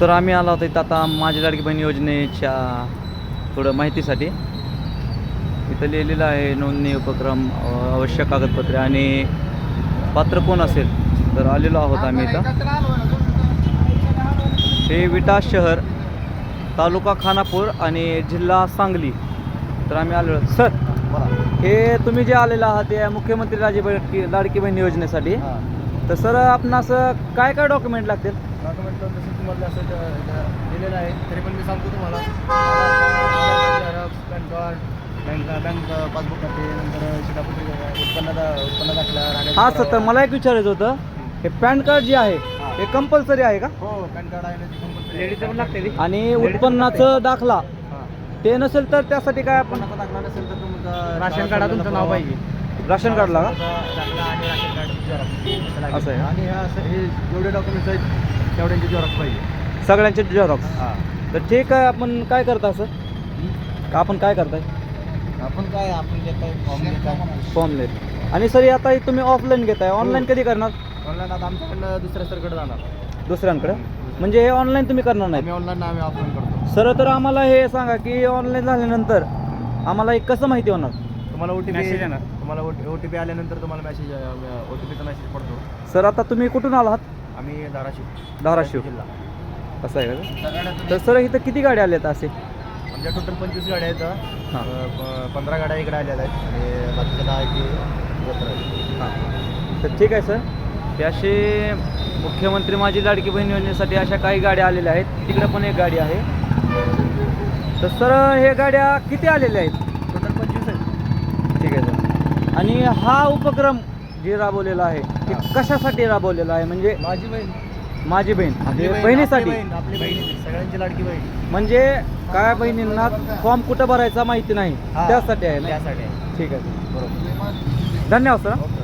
तर आम्ही आलो होतो इथं आता माझी लाडकी बहीण योजनेच्या थोडं माहितीसाठी. इथं लिहिलेलं आहे नोंदणी उपक्रम आवश्यक कागदपत्रे आणि पात्र कोण असेल तर आलेलो आहोत आम्ही इथं. हे विटा शहर तालुका खानापूर आणि जिल्हा सांगली. तर आम्ही आलेलो. सर हे तुम्ही जे आलेलं आहात ते मुख्यमंत्री लाडकी बहीण लाडकी बहीण योजनेसाठी. तर सर आपण असं काय काय डॉक्युमेंट लागतील डॉक्युमेंट तर जसं तुम्हाला असं दिलेलं आहे तरी पण मी सांगतो तुम्हाला PAN card bank bank passbook खाते नंतर शिधापत्री उत्पन्न उत्पन्न दाखला हा सर तर. मला एक विचारायचं होतं हे पॅन कार्ड जे आहे हे कंपल्सरी आहे का हो पॅन कार्ड आहे ना. लेडीजचं पण लागते ते? आणि उत्पन्नाचं दाखला. ते नसेल तर त्यासाठी काय आपण दाखला नसेल तर तुमचं राशन कार्डात तुमचं नाव पाहिजे राशन कार्डला का दाखला आणि राशन कार्ड. असं आहे? आणि हे असं हे जेवढे डॉक्युमेंट्स आहेत तेवढ्यांचे झेरॉक्स पाहिजे. सगळ्यांचे झेरॉक्स हां. तर ठीक आहे आपण काय करता सर का आपण काय करताय? आपण काय आपण काय फॉर्म घेताय फॉर्म देत. आणि सर आता हे तुम्ही ऑफलाईन घेताय. ऑनलाईन कधी करणार? ऑनलाईन आता आमच्याकडनं दुसऱ्या सरकडे जाणार. दुसऱ्यांकडे? म्हणजे हे ऑनलाईन तुम्ही करणार नाही आम्ही ऑनलाईन आम्ही ऑफलाईन करतो. सर तर आम्हाला हे सांगा की ऑनलाईन झाल्यानंतर आम्हाला हे कसं माहिती होणार? तुम्हाला ओ टी पी Message येणार. तुम्हाला ओ टी पी आल्यानंतर तुम्हाला मेसेज ओ टी पीचा मेसेज पडतो. सर आता तुम्ही कुठून आलात? आम्ही धाराशिव. धाराशिव. जिल्हा. असं आहे का? तर सर इथं किती गाड्या आल्यात असे? आमच्या टोटल पंचवीस गाड्या आहेत हां. अं, प- पंधरा गाड्या इकडे आलेल्या आहेत. आणि बाकीच्या दहा की आहेत. हां. तर ठीक आहे सर. ते असे मुख्यमंत्री माझी लाडकी बहीण योजनेसाठी अशा काही गाड्या आलेल्या आहेत. तिकडे पण एक गाडी आहे. तर सर हे गाड्या किती आलेल्या आहेत टोटल पंचवीस आहेत ठीक आहे सर आणि हा उपक्रम जे राबवलेला आहे ते. कशासाठी राबवलेला आहे? म्हणजे माझी बहीण. माझी बहीण आपली बहीण, बहिणीसाठी. आपली बहीण आपली बहीण सगळ्यांची लाडकी बहीण. म्हणजे काय बहिणींना फॉर्म कुठं भरायचा माहिती नाही. हां. त्यासाठी आहे ना? त्यासाठी आहे. ठीक आहे. बरोबर. धन्यवाद सर. ओके.